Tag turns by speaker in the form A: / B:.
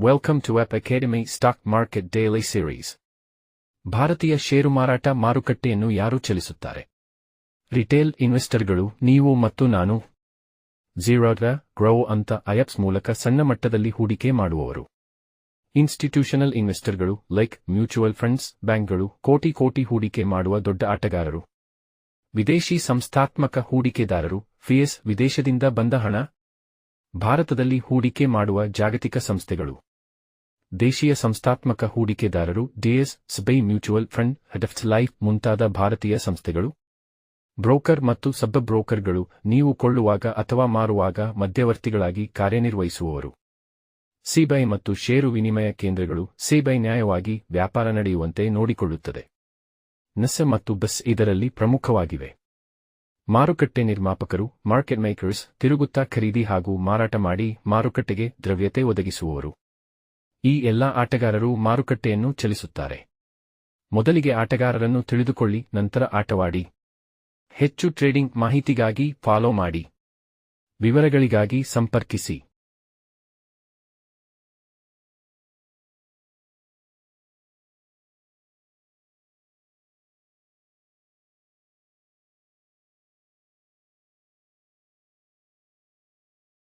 A: Welcome to F Academy Stock Market Daily Series. ಭಾರತೀಯ ಷೇರು ಮಾರಾಟ ಮಾರುಕಟ್ಟೆಯನ್ನು ಯಾರು ಚಲಿಸುತ್ತಾರೆ? ರಿಟೇಲ್ ಇನ್ವೆಸ್ಟರ್ಗಳು ನೀವು ಮತ್ತು ನಾನು. ಝೀರೋದ ಗ್ರೋ ಅಂತ ಐಎಪ್ಸ್ ಮೂಲಕ ಸಣ್ಣ ಮಟ್ಟದಲ್ಲಿ ಹೂಡಿಕೆ ಮಾಡುವವರು. ಇನ್ಸ್ಟಿಟ್ಯೂಷನಲ್ ಇನ್ವೆಸ್ಟರ್ಗಳು ಲೈಕ್ ಮ್ಯೂಚುವಲ್ ಫಂಡ್ಸ್ ಬ್ಯಾಂಕ್ಗಳು ಕೋಟಿ ಕೋಟಿ ಹೂಡಿಕೆ ಮಾಡುವ ದೊಡ್ಡ ಆಟಗಾರರು. ವಿದೇಶಿ ಸಂಸ್ಥಾತ್ಮಕ ಹೂಡಿಕೆದಾರರು ಫಿಎಸ್ ವಿದೇಶದಿಂದ ಬಂದ ಹಣ. ಭಾರತದಲ್ಲಿ ಹೂಡಿಕೆ ಮಾಡುವ ಜಾಗತಿಕ ಸಂಸ್ಥೆಗಳು. ದೇಶೀಯ ಸಂಸ್ಥಾತ್ಮಕ ಹೂಡಿಕೆದಾರರು ಡಿಎಸ್ ಸ್ಬೈ ಮ್ಯೂಚುವಲ್ ಫಂಡ್ ಹೆಡಫ್ಸ್ ಲೈಫ್ ಮುಂತಾದ ಭಾರತೀಯ ಸಂಸ್ಥೆಗಳು. ಬ್ರೋಕರ್ ಮತ್ತು ಸಬ್ ಬ್ರೋಕರ್ಗಳು ನೀವು ಕೊಳ್ಳುವಾಗ ಅಥವಾ ಮಾರುವಾಗ ಮಧ್ಯವರ್ತಿಗಳಾಗಿ ಕಾರ್ಯನಿರ್ವಹಿಸುವವರು. ಸಿಬೈ ಮತ್ತು ಷೇರು ವಿನಿಮಯ ಕೇಂದ್ರಗಳು ಸಿಬೈ ನ್ಯಾಯವಾಗಿ ವ್ಯಾಪಾರ ನಡೆಯುವಂತೆ ನೋಡಿಕೊಳ್ಳುತ್ತದೆ. ನಸೆ ಮತ್ತು ಬಸ್ ಇದರಲ್ಲಿ ಪ್ರಮುಖವಾಗಿವೆ. ಮಾರುಕಟ್ಟೆ ನಿರ್ಮಾಪಕರು, ಮಾರ್ಕೆಟ್ ಮೇಕರ್ಸ್, ತಿರುಗುತ್ತಾ ಖರೀದಿ ಹಾಗೂ ಮಾರಾಟ ಮಾಡಿ ಮಾರುಕಟ್ಟೆಗೆ ದ್ರವ್ಯತೆ ಒದಗಿಸುವವರು. ಈ ಎಲ್ಲಾ ಆಟಗಾರರು ಮಾರುಕಟ್ಟೆಯನ್ನು ಚಲಿಸುತ್ತಾರೆ. ಮೊದಲಿಗೆ ಆಟಗಾರರನ್ನು ತಿಳಿದುಕೊಳ್ಳಿ, ನಂತರ ಆಟವಾಡಿ. ಹೆಚ್ಚು ಟ್ರೇಡಿಂಗ್ ಮಾಹಿತಿಗಾಗಿ ಫಾಲೋ ಮಾಡಿ. ವಿವರಗಳಿಗಾಗಿ ಸಂಪರ್ಕಿಸಿ.